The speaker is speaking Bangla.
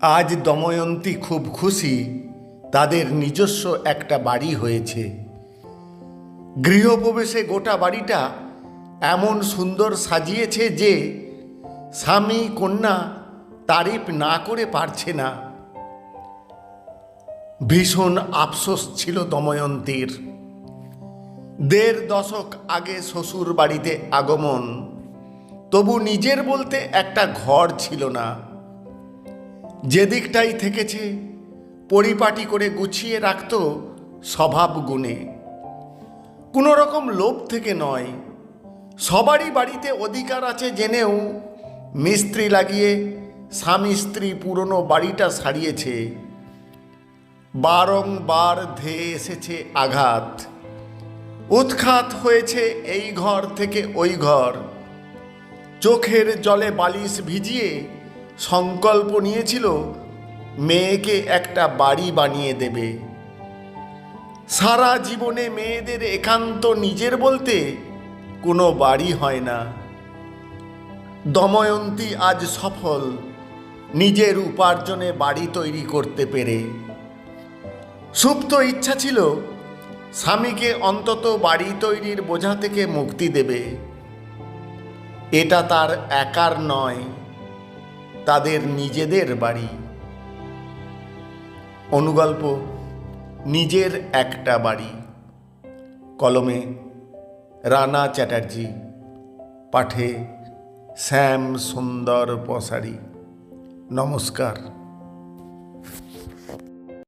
আজ দময়ন্তী খুব খুশি, তাদের নিজস্ব একটা বাড়ি হয়েছে। গৃহপ্রবেশে গোটা বাড়িটা এমন সুন্দর সাজিয়েছে যে স্বামী কন্যা তারিফ না করে পারছে না। ভীষণ আফসোস ছিল দময়ন্তীর। দেড় দশক আগে শ্বশুর বাড়িতে আগমন, তবু নিজের বলতে একটা ঘর ছিল না। যেদিকটাই থেকেছে, পরিপাটি করে গুছিয়ে রাখত স্বভাব গুণে। কোনো রকম লোভ থেকে নয়, সবারই বাড়িতে অধিকার আছে জেনেও মিস্ত্রি লাগিয়ে স্বামী স্ত্রী পুরনো বাড়িটা সারিয়েছে। বারংবার ধেয়ে এসেছে আঘাত। উৎখাত হয়েছে এই ঘর থেকে ওই ঘর। চোখের জলে বালিশ ভিজিয়ে সংকল্প নিয়েছিল, মেয়েকে একটা বাড়ি বানিয়ে দেবে। সারা জীবনে মেয়েদের একান্ত নিজের বলতে কোনো বাড়ি হয় না। দময়ন্তী আজ সফল, নিজের উপার্জনে বাড়ি তৈরি করতে পেরে। সুপ্ত ইচ্ছা ছিল, স্বামীকে অন্তত বাড়ি তৈরির বোঝা থেকে মুক্তি দেবে। এটা তার একার নয়। তাদের নিজেদের বাড়ি। অনুগল্প, নিজের একটা বাড়ি। কলমে, রানা চ্যাটার্জি, পাঠে, শ্যাম সুন্দর পশারি নমস্কার।